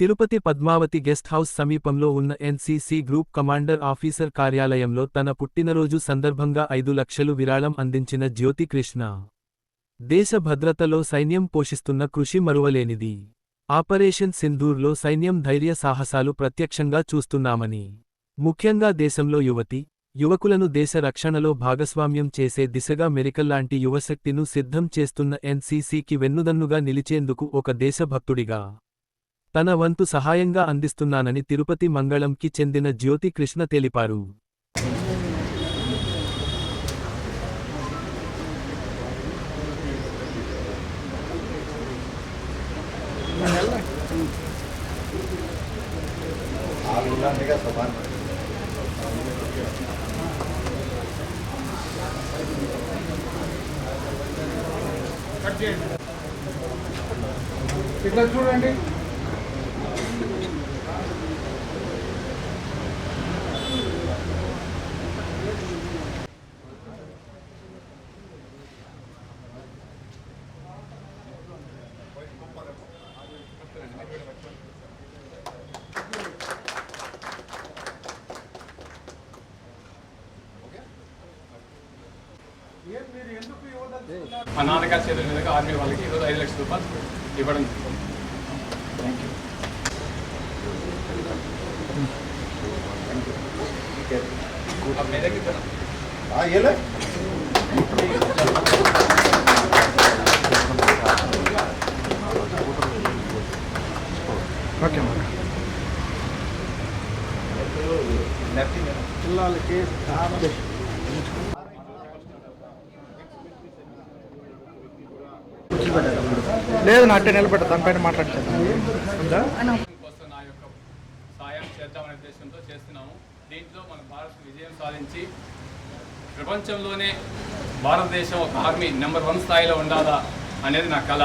Tirupati Padmavati guest house సమీపంలో ఉన్న NCC group commander officer కార్యాలయంలో తన పుట్టినరోజు సందర్భంగా ఐదు లక్షలు విరాళం అందించిన జ్యోతి కృష్ణ. దేశ భద్రతలో సైన్యం పోషిస్తున్న కృషి మరువలేనిది. ఆపరేషన్ సింధూర్లో సైన్యం ధైర్య సాహసాలు ప్రత్యక్షంగా చూస్తున్నామని. ముఖ్యంగా దేశంలో యువతి యువకులను దేశ రక్షణలో భాగస్వామ్యం చేసే దిశగా మెరికల్లాంటి యువశక్తిను సిద్ధం చేస్తున్న ఎన్సీసీకి వెన్నుదన్నుగా నిలిచేందుకు ఒక దేశభక్తుడిగా తన వంతు సహాయంగా అందిస్తున్నానని తిరుపతి మంగళంకి చెందిన జ్యోతి కృష్ణ తెలిపారు. ఇట్లా చూడండి. అనాథగా చేరిన విధంగా ఆర్మీ వాళ్ళకి ఈరోజు ఐదు లక్షల రూపాయలు ఇవ్వడం ఓకే పిల్లలకి లేదు నా అట్టే నిలబెట్ట దానిపైన మాట్లాడుతాను ఉందా? కోసం నా యొక్క సాయం చేద్దామనే ఉద్దేశంతో చేస్తున్నాము. దీంట్లో మన భారత్ విజయం సాధించి ప్రపంచంలోనే భారతదేశం ఒక ఆర్మీ నెంబర్ వన్ స్థాయిలో ఉండాలా అనేది నా కళ